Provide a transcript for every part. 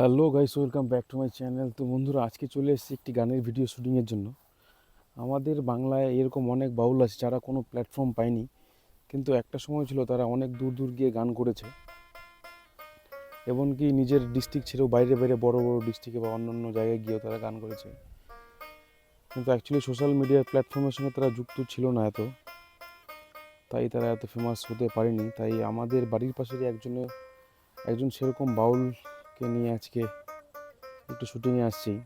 Hello guys, welcome back to my channel. তো বন্ধুরা, আজকে চলে এসেছি একটি গানের ভিডিও শুটিংয়ের জন্য। আমাদের বাংলায় এরকম অনেক বাউল আছে যারা কোনো প্ল্যাটফর্ম পায়নি, কিন্তু একটা সময় ছিল তারা অনেক দূর দূর গিয়ে গান করেছে। এমনকি নিজের ডিস্ট্রিক্ট ছেড়েও বাইরে বাইরে বড় বড় ডিস্ট্রিক্টে বা অন্য অন্য জায়গায় গিয়েও তারা গান করেছে। কিন্তু অ্যাকচুয়ালি সোশ্যাল মিডিয়ার প্ল্যাটফর্মের সঙ্গে তারা যুক্ত ছিল না এত। তাই তারা এত ফেমাস হতে পারেনি। তাই আমাদের বাড়ির পাশেরই একজনের একজন সেরকম বাউলকে নিয়ে আজকে একটু শুটিংয়ে আসছি।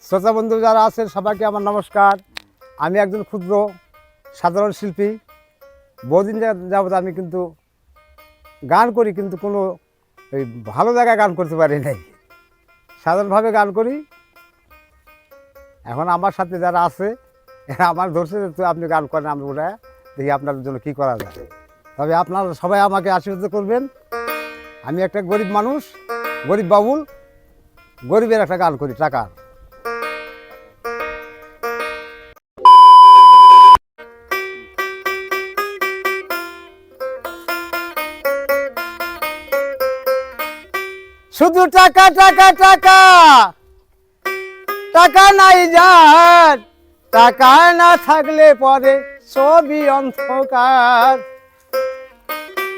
শ্রোতা বন্ধু যারা আছেন, সবাইকে আমার নমস্কার। আমি একজন ক্ষুদ্র, সাধারণ শিল্পী। বহুদিন যা- যাবত আমি কিন্তু গান করি, কিন্তু কোনো ওই ভালো জায়গায় গান করতে পারি নাই। সাধারণভাবে গান করি। এখন আমার সাথে যারা আছে আমার ধরছে আপনি গান করেন, আমি ওটা দেখি আপনার জন্য কী করা যায়? তবে আপনারা সবাই আমাকে আশীর্বাদ করবেন। আমি একটা গরিব মানুষ, গরিব বাবুল, গরিবের একটা গান করি টাকার শুধু টাকা টাকা টাকা। টাকা নাই যার টাকা না থাকলে পরে সবই অন্ধকার।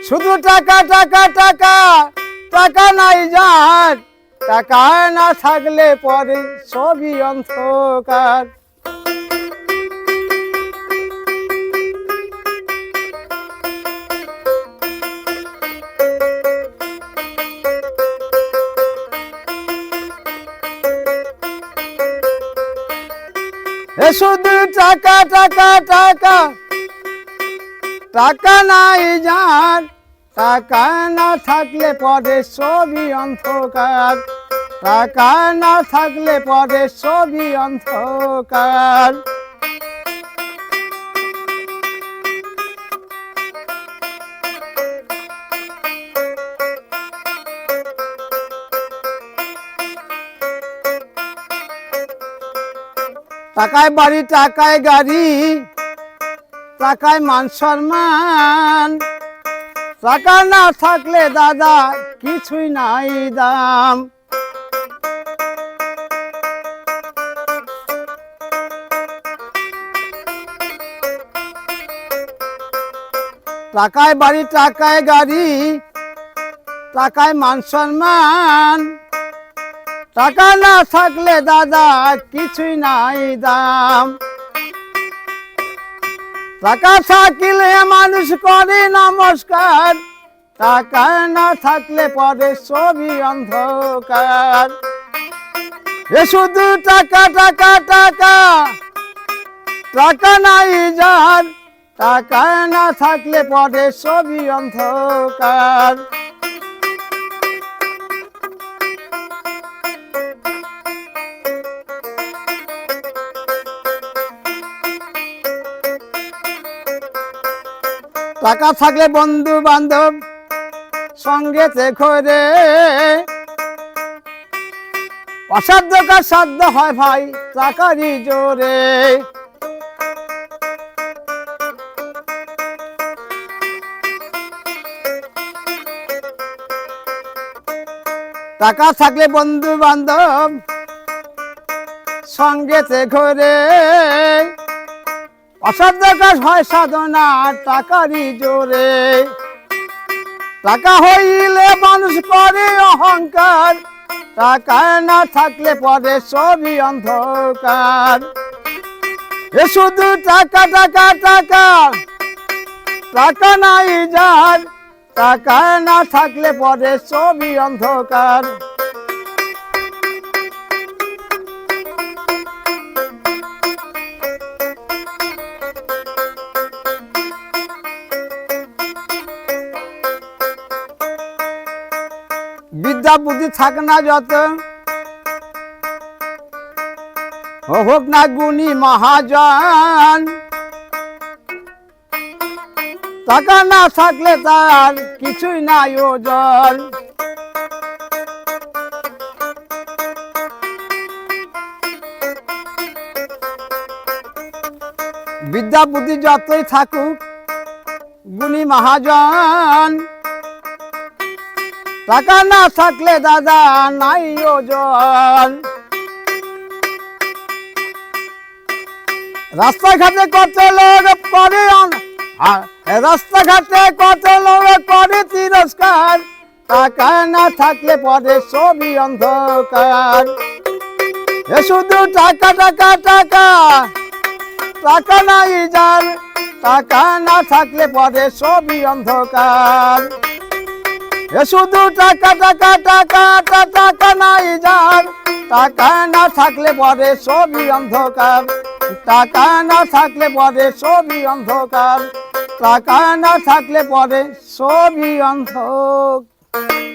শুধু টাকা টাকা টাকা টাকা নাই যার। টাকা না থাকলে পরে সবই অন্ধকার। এ শুধু টাকা টাকা টাকা। টাকা নাই যার, টাকা না থাকলে পরে সবই অন্ধকার। টাকা না থাকলে পরে সবই অন্ধকার। টাকায় বাড়ি, টাকায় গাড়ি, টাকায় মান সম্মান। টাকা না থাকলে দাদা কিছুই নাই দাম। টাকায় বাড়ি, টাকায় গাড়ি, টাকায় মান সম্মান। টাকা না থাকলে দাদা কিছুই নাই দাম। টাকা থাকলে মানুষ করে নমস্কার, টাকা না থাকলে পরে সবই অন্ধকার। এ শুধু টাকা টাকা টাকা টাকা নাই যার, টাকা না থাকলে পরে সবই অন্ধকার। টাকা থাকলে বন্ধু বান্ধব সঙ্গে ঘরে অসাধ্য কাজ সাধ্য হয় ভাই টাকারই জোরে। টাকা থাকলে বন্ধু বান্ধব সঙ্গেতে ঘরে অসাধ্য কাজ হয় সাধনা টাকারই জোরে। টাকা হইলে মানুষ করে অহংকার, টাকা না থাকলে পরে সবই অন্ধকার। এ শুধু টাকা টাকা টাকা টাকা নাই যার, টাকা না থাকলে পরে সবই অন্ধকার। বিদ্যা বুদ্ধি থাক না যত। হোক না গুণী মহাজন। টাকা না থাকলে তার কিছুই নাই ওজন। বিদ্যা বুদ্ধি যতই থাকুক, গুণী মহাজন। টাকা না থাকলে দাদা নাই ওজন। রাস্তাঘাটে কত লোক করে রাস্তাঘাটে কত লোক করে তিরস্কার। টাকা না থাকলে পরে সবই অন্ধকার। এ শুধু টাকা টাকা টাকা টাকা নাই যার। টাকা না থাকলে পরে সবই অন্ধকার। শুধু টাকা টাকা টাকা টাকা নাই যার। টাকা না থাকলে পরে সবই অন্ধকার। টাকা না থাকলে পরে সবই অন্ধকার। টাকা না থাকলে পরে সবই অন্ধকার